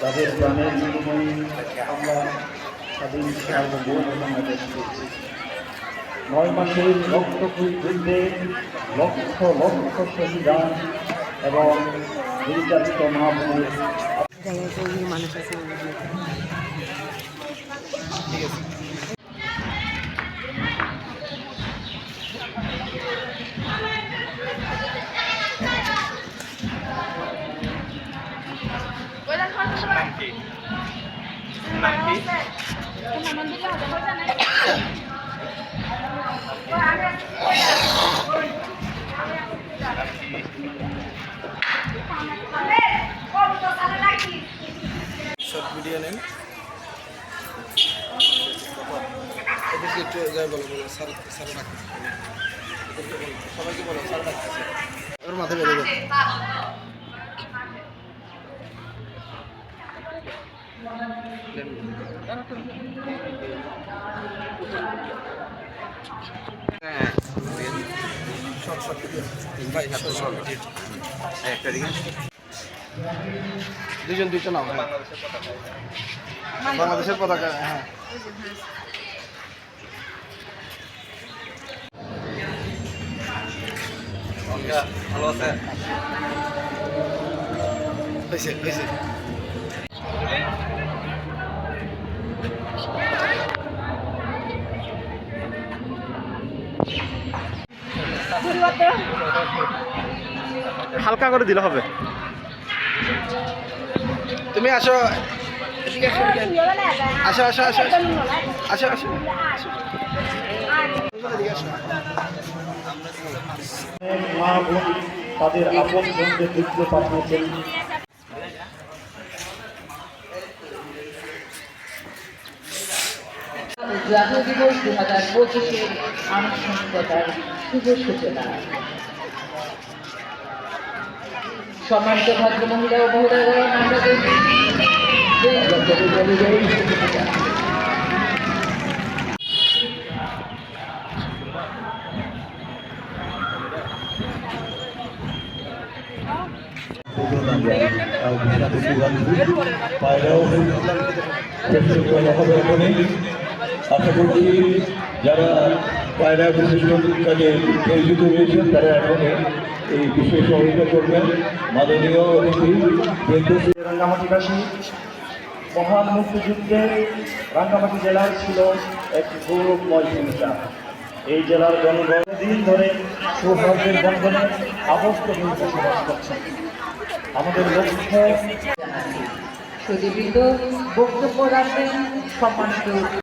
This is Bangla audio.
যাদের প্রাণের বিনিময়ে আমরা স্বাধীন সার্বভৌম নয় মাসের রক্তক্ষয়ী যুদ্ধে লক্ষ লক্ষ শহীদান এবং নির্যাতিত গরিব মানুষ আছে আমাদের মধ্যে। নাম কি? নাম কি শর্ট ভিডিও নেন। এদেরকে একটু যাই বলো সবাইকে বলো, স্যার ডাকতেছে ওর মাথায় বেঁধে দেন। দুজন দুইটা নাও হ্যাঁ। বাংলাদেশের পতাকা হ্যাঁ। ভালো আছে? হয়েছে হয়েছে। হালকা করে দিলে হবে। তুমি আসো। আসো, আসো আসো আসো। আসো তাদের আপন বন্ধে দুঃখ পাঠিয়েছেন। জাতীয় দিবস দু হাজার পঁচিশের আনুষ্ঠানিকতার শুভ সূচনা। সম্মানিত ভদ্র মহিলা ও মহিলাগণ আমরা বলছি আশা করছি যারা পায়রা বিশেষণ কাজে নিয়োজিত রয়েছেন তারা এখন এই বিশেষ সহযোগিতা করবেন মাননীয় অতিথি রাঙ্গামাটিবাসী মহান মুক্তিযুদ্ধে রাঙ্গামাটি জেলার ছিল এক গৌরবময় ভূমিকা এই জেলার জনগণ দিন ধরে সৌভাগ্যের বন্ধনে আবদ্ধ হয়ে বসবাস করছেন আমাদের লক্ষ্য সুদীবৃন্দ বক্তব্য রাখবেন সম্মানিত